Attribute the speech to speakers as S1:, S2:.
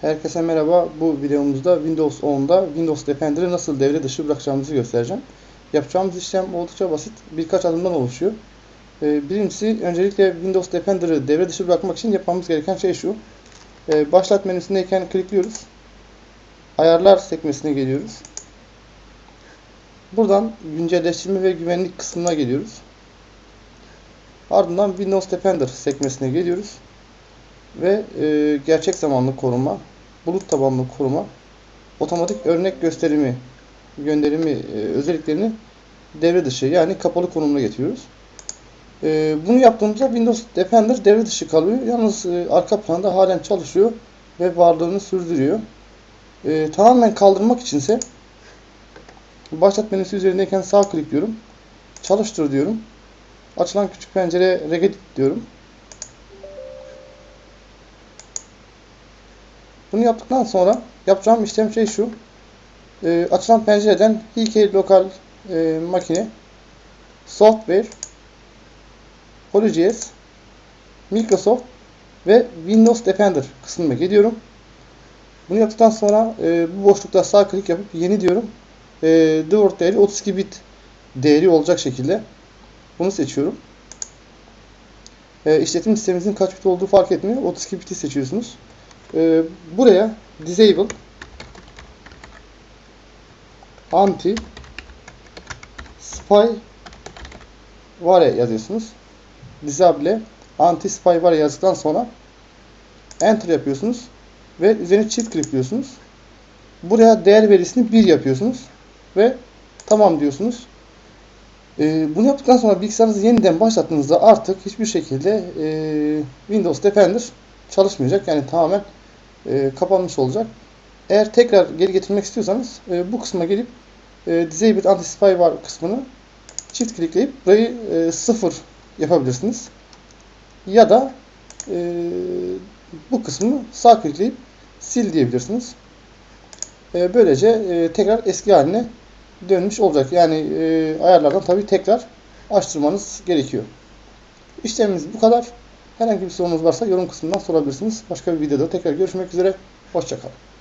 S1: Herkese merhaba. Bu videomuzda Windows 10'da Windows Defender'ı nasıl devre dışı bırakacağımızı göstereceğim. Yapacağımız işlem oldukça basit. Birkaç adımdan oluşuyor. Ee, Birincisi öncelikle Windows Defender'ı devre dışı bırakmak için yapmamız gereken şey şu. Ee, Başlat menüsündeyken klikliyoruz. Ayarlar sekmesine geliyoruz. Buradan güncelleştirme ve güvenlik kısmına geliyoruz. Ardından Windows Defender sekmesine geliyoruz ve e, gerçek zamanlı koruma, bulut tabanlı koruma, otomatik örnek gösterimi, gönderimi e, özelliklerini devre dışı yani kapalı konumuna getiriyoruz. E, bunu yaptığımızda Windows Defender devre dışı kalıyor. Yalnız e, arka planda halen çalışıyor ve varlığını sürdürüyor. E, tamamen kaldırmak içinse başlat menüsü üzerindeyken sağ klikliyorum. Çalıştır diyorum. Açılan küçük pencere regedit diyorum. Bunu yaptıktan sonra yapacağım işlem şey şu. E, açılan pencereden HK lokal e, makine software PolyJS Microsoft ve Windows Defender kısmına gidiyorum. Bunu yaptıktan sonra e, bu boşlukta sağ klik yapıp yeni diyorum. E, Word değeri 32 bit değeri olacak şekilde bunu seçiyorum. E, işletim sistemimizin kaç bit olduğu fark etmiyor. 32 biti seçiyorsunuz. Ee, buraya disable anti spy var yazıyorsunuz. Disable anti spy var yazdıktan sonra enter yapıyorsunuz ve üzerine çift klikliyorsunuz. Buraya değer verisini 1 yapıyorsunuz ve tamam diyorsunuz. Ee, bunu yaptıktan sonra bilgisayarınızı yeniden başlattığınızda artık hiçbir şekilde e, Windows Defender çalışmayacak. Yani tamamen e, kapanmış olacak. Eğer tekrar geri getirmek istiyorsanız e, bu kısma gelip e, Disabled Anti-Spy var kısmını çift klikleyip burayı e, sıfır yapabilirsiniz. Ya da e, bu kısmı sağ klikleyip sil diyebilirsiniz. E, böylece e, tekrar eski haline dönmüş olacak. Yani e, ayarlardan tabi tekrar açtırmanız gerekiyor. İşlemimiz bu kadar. Herhangi bir sorunuz varsa yorum kısmından sorabilirsiniz. Başka bir videoda tekrar görüşmek üzere. Hoşçakalın.